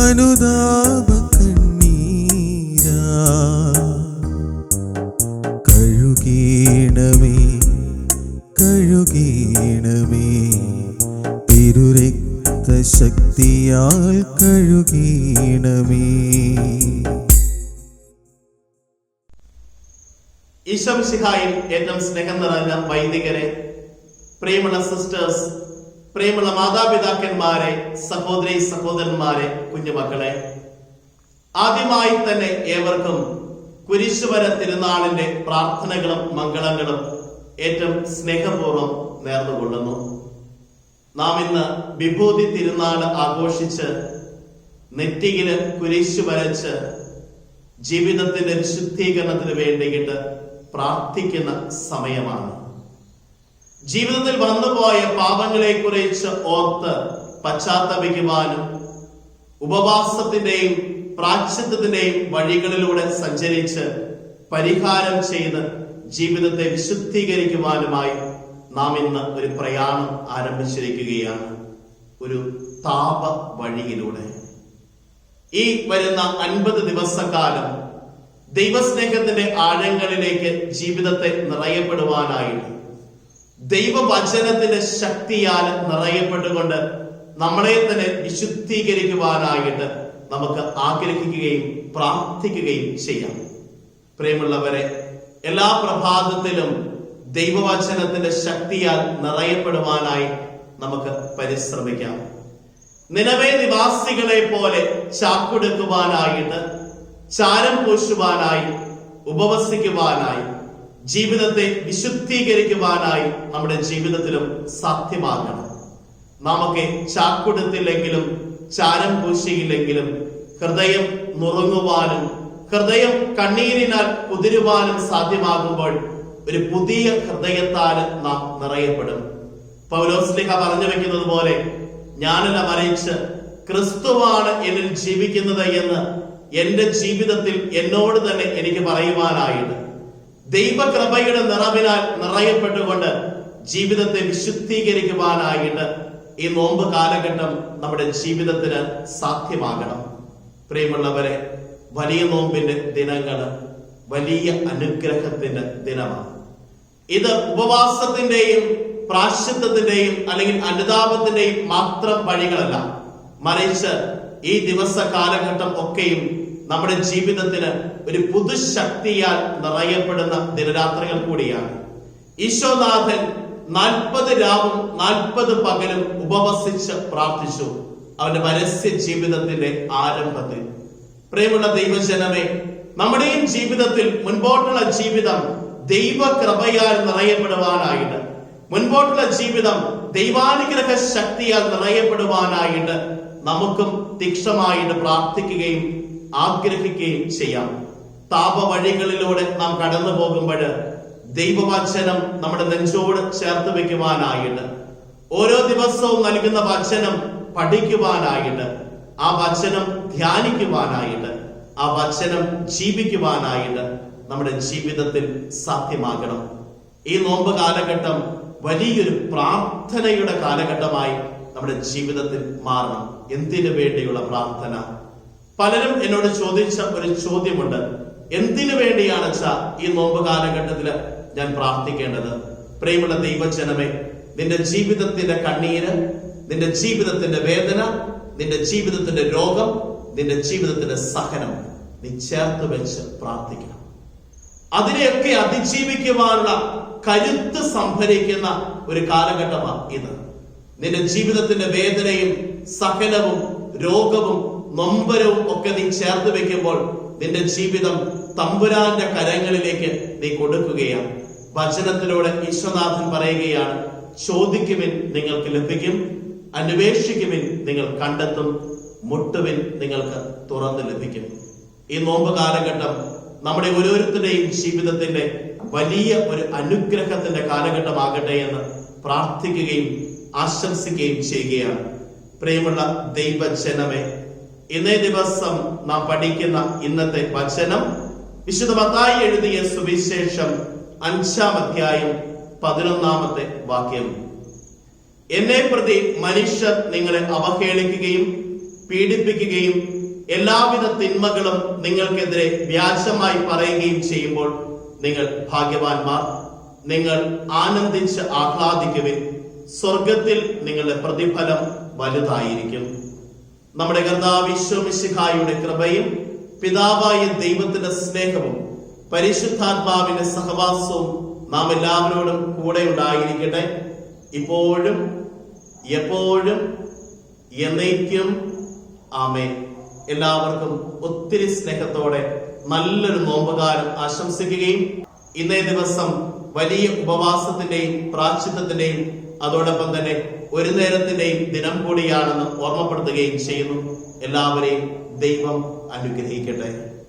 അനുതാപ കണ്ണീരാ. കഴുകീണമേ കഴുകീണമേ. തിരുരക്ത ശക്തിയാൽ കഴുകീണമേ. ഈശ്വം സിഹായിൽ എന്നും സ്നേഹം നിറഞ്ഞ വൈദികരെ പ്രിയമുള്ള സിസ്റ്റേഴ്സ് പ്രിയമുള്ള മാതാപിതാക്കന്മാരെ സഹോദരി സഹോദരന്മാരെ കുഞ്ഞുമക്കളെ ആദ്യമായി തന്നെ ഏവർക്കും കുരിശുവര തിരുനാളിന്റെ പ്രാർത്ഥനകളും മംഗളങ്ങളും ഏറ്റവും സ്നേഹപൂർവം നേർന്നുകൊള്ളുന്നു. നാം ഇന്ന് വിഭൂതി തിരുനാൾ ആഘോഷിച്ച് നെറ്റിയിൽ കുരിശു വരച്ച് ജീവിതത്തിന്റെ വിശുദ്ധീകരണത്തിന് വേണ്ടിയിട്ട് പ്രാർത്ഥിക്കുന്ന സമയമാണ്. ജീവിതത്തിൽ വന്നുപോയ പാപങ്ങളെ കുറിച്ച് ഓർത്ത് പശ്ചാത്തപിക്കുവാനും ഉപവാസത്തിന്റെയും പ്രാച്ഛത്തിന്റെയും വഴികളിലൂടെ സഞ്ചരിച്ച് പരിഹാരം ചെയ്ത് ജീവിതത്തെ വിശുദ്ധീകരിക്കുവാനുമായി നാം ഇന്ന് ഒരു പ്രയാണം ആരംഭിച്ചിരിക്കുകയാണ്. ഒരു താപ വഴിയിലൂടെ. ഈ വരുന്ന അൻപത് ദിവസക്കാലം ദൈവസ്നേഹത്തിന്റെ ആഴങ്ങളിലേക്ക് ജീവിതത്തെ നിറയപ്പെടുവാനായിട്ട് ദൈവവചനത്തിന്റെ ശക്തിയാൽ നിറയപ്പെട്ടുകൊണ്ട് നമ്മളെ തന്നെ വിശുദ്ധീകരിക്കുവാനായിട്ട് നമുക്ക് ആഗ്രഹിക്കുകയും പ്രാർത്ഥിക്കുകയും ചെയ്യാം. പ്രിയമുള്ളവരെ എല്ലാ പ്രഭാതത്തിലും ദൈവവചനത്തിന്റെ ശക്തിയാൽ നിറയപ്പെടുവാനായി നമുക്ക് പരിശ്രമിക്കാം. നിലവേ നിവാസികളെ പോലെ ചാക്കുടുക്കുവാനായിട്ട് ചാരം പൂശുവാനായി ഉപവസിക്കുവാനായി ജീവിതത്തെ വിശുദ്ധീകരിക്കുവാനായി നമ്മുടെ ജീവിതത്തിലും സാധ്യമാകണം. നമുക്ക് ചാക്കുടുത്തില്ലെങ്കിലും ചാരം പൂശിയില്ലെങ്കിലും ഹൃദയം നുറുങ്ങുവാനും ഹൃദയം കണ്ണീരിനാൽ കുതിരുവാനും സാധ്യമാകുമ്പോൾ ഒരു പുതിയ ഹൃദയത്താൽ നാം നിറയപ്പെടും. പൗലോസ്ലിഹ പറഞ്ഞു വെക്കുന്നത് പോലെ ഞാനല്ല മറിച്ച് ക്രിസ്തുവാണ് എന്നിൽ ജീവിക്കുന്നത് എന്ന് എന്റെ ജീവിതത്തിൽ എന്നോട് തന്നെ എനിക്ക് പറയുവാനായിട്ട് ദൈവകൃപയുടെ നിറവിനാൽ നിറയപ്പെട്ടുകൊണ്ട് ജീവിതത്തെ വിശുദ്ധീകരിക്കുവാനായിട്ട് ഈ നോമ്പ് കാലഘട്ടം നമ്മുടെ ജീവിതത്തിന് സാധ്യമാകണം. പ്രിയമുള്ളവരെ വലിയ നോമ്പിന്റെ ദിനങ്ങൾ വലിയ അനുഗ്രഹത്തിന്റെ ദിനമാണ്. ഇത് ഉപവാസത്തിന്റെയും പ്രാശ്ചിത്വത്തിന്റെയും അല്ലെങ്കിൽ അനുതാപത്തിന്റെയും മാത്രം വഴികളല്ല. മറിച്ച് ഈ ദിവസ കാലഘട്ടം ഒക്കെയും നമ്മുടെ ജീവിതത്തിന് ഒരു പുതുശക്തിയാൽ നിറയപ്പെടുന്ന ദിനരാത്രികൾ കൂടിയാണ്. ഈശോനാഥൻ നാൽപ്പത് രാവും നാൽപ്പത് പകലും ഉപവസിച്ച് പ്രാർത്ഥിച്ചു. അവന്റെ പരസ്യ ജീവിതത്തിന്റെ ആരംഭത്തിൽ. പ്രിയമുള്ള ദൈവജനമേ നമ്മുടെയും ജീവിതത്തിൽ മുൻപോട്ടുള്ള ജീവിതം ദൈവകൃപയാൽ നിറയപ്പെടുവാനായിട്ട് മുൻപോട്ടുള്ള ജീവിതം ദൈവാനുഗ്രഹ ശക്തിയാൽ നിറയപ്പെടുവാനായിട്ട് നമുക്കും തീക്ഷമായിട്ട് പ്രാർത്ഥിക്കുകയും ആഗ്രഹിക്കുകയും ചെയ്യാം. താപവഴികളിലൂടെ നാം കടന്നു പോകുമ്പോൾ ദൈവവചനം നമ്മുടെ നെഞ്ചോട് ചേർത്ത് വെക്കുവാനായിട്ട് ഓരോ ദിവസവും നൽകുന്ന വചനം പഠിക്കുവാനായിട്ട് ആ വചനം ധ്യാനിക്കുവാനായിട്ട് ആ വചനം ജീവിക്കുവാനായിട്ട് നമ്മുടെ ജീവിതത്തിൽ സാധ്യമാകണം. ഈ നോമ്പ് കാലഘട്ടം വലിയൊരു പ്രാർത്ഥനയുടെ കാലഘട്ടമായി നമ്മുടെ ജീവിതത്തിൽ മാറണം. എന്തിനു വേണ്ടിയുള്ള പ്രാർത്ഥന? പലരും എന്നോട് ചോദിച്ച ഒരു ചോദ്യമുണ്ട്. എന്തിനു വേണ്ടിയാണ് അച്ഛാ ഈ നോമ്പ് കാലഘട്ടത്തിൽ ഞാൻ പ്രാർത്ഥിക്കേണ്ടത്? പ്രിയമുള്ള ദൈവജനമേ നിന്റെ ജീവിതത്തിന്റെ കണ്ണീര് നിന്റെ ജീവിതത്തിന്റെ വേദന നിന്റെ ജീവിതത്തിന്റെ രോഗം നിന്റെ ജീവിതത്തിന്റെ സഹനം നീ ചേർത്ത് വെച്ച് പ്രാർത്ഥിക്കണം. അതിനെയൊക്കെ അതിജീവിക്കുവാനുള്ള കരുത്ത് സംഭരിക്കുന്ന ഒരു കാലഘട്ടമാണ് ഇത്. നിന്റെ ജീവിതത്തിന്റെ വേദനയും സഹനവും രോഗവും നൊമ്പരവും ഒക്കെ നീ ചേർത്ത് വെക്കുമ്പോൾ നിന്റെ ജീവിതം തമ്പുരാന്റെ കരങ്ങളിലേക്ക് നീ കൊടുക്കുകയാണ്. വചനത്തിലൂടെ ഈശ്വനാഥൻ പറയുകയാണ് ചോദിക്കുവിൻ നിങ്ങൾക്ക് ലഭിക്കും അന്വേഷിക്കുവിൻ നിങ്ങൾ കണ്ടെത്തും മുട്ടുവിൻ നിങ്ങൾക്ക് തുറന്ന് ലഭിക്കും. ഈ നോമ്പ് കാലഘട്ടം നമ്മുടെ ഓരോരുത്തരുടെയും ജീവിതത്തിന്റെ വലിയ ഒരു അനുഗ്രഹത്തിന്റെ കാലഘട്ടമാകട്ടെ എന്ന് പ്രാർത്ഥിക്കുകയും ആശംസിക്കുകയും ചെയ്യുകയാണ്. പ്രിയമുള്ള ദൈവജനമേ ഇന്നേ ദിവസം നാം പഠിക്കുന്ന ഇന്നത്തെ വചനം വിശുദ്ധ മത്തായി എഴുതിയ സുവിശേഷം അഞ്ചാം അധ്യായം പതിനൊന്നാമത്തെ വാക്യം. എന്നെ പ്രതി മനുഷ്യർ നിങ്ങളെ അവഹേളിക്കുകയും പീഡിപ്പിക്കുകയും എല്ലാവിധ തിന്മകളും നിങ്ങൾക്കെതിരെ വ്യാജമായി പറയുകയും ചെയ്യുമ്പോൾ നിങ്ങൾ ഭാഗ്യവാന്മാർ. നിങ്ങൾ ആനന്ദിച്ച് ആഹ്ലാദിക്കുവിൻ. സ്വർഗത്തിൽ നിങ്ങളുടെ പ്രതിഫലം വലുതായിരിക്കും. നമ്മുടെ കർത്താവിശ്വമിശിഹായുടെ കൃപയും പിതാവായ ദൈവത്തിന്റെ സ്നേഹവും പരിശുദ്ധാത്മാവിന്റെ സഹവാസവും നാം എല്ലാവരോടും കൂടെ ഉണ്ടായിരിക്കട്ടെ. ഇപ്പോഴും എപ്പോഴും എന്നേക്കും ആമേ എല്ലാവർക്കും ഒത്തിരി സ്നേഹത്തോടെ നല്ലൊരു നോമ്പുകാലം ആശംസിക്കുകയും ഇന്നേ ദിവസം വലിയ ഉപവാസത്തിന്റെയും പ്രാച്ചിത്വത്തിന്റെയും അതോടൊപ്പം തന്നെ ഒരു നേരത്തിന്റെയും ദിനം കൂടിയാണെന്ന് ഓർമ്മപ്പെടുത്തുകയും ചെയ്യുന്നു. എല്ലാവരെയും ദൈവം അനുഗ്രഹിക്കട്ടെ.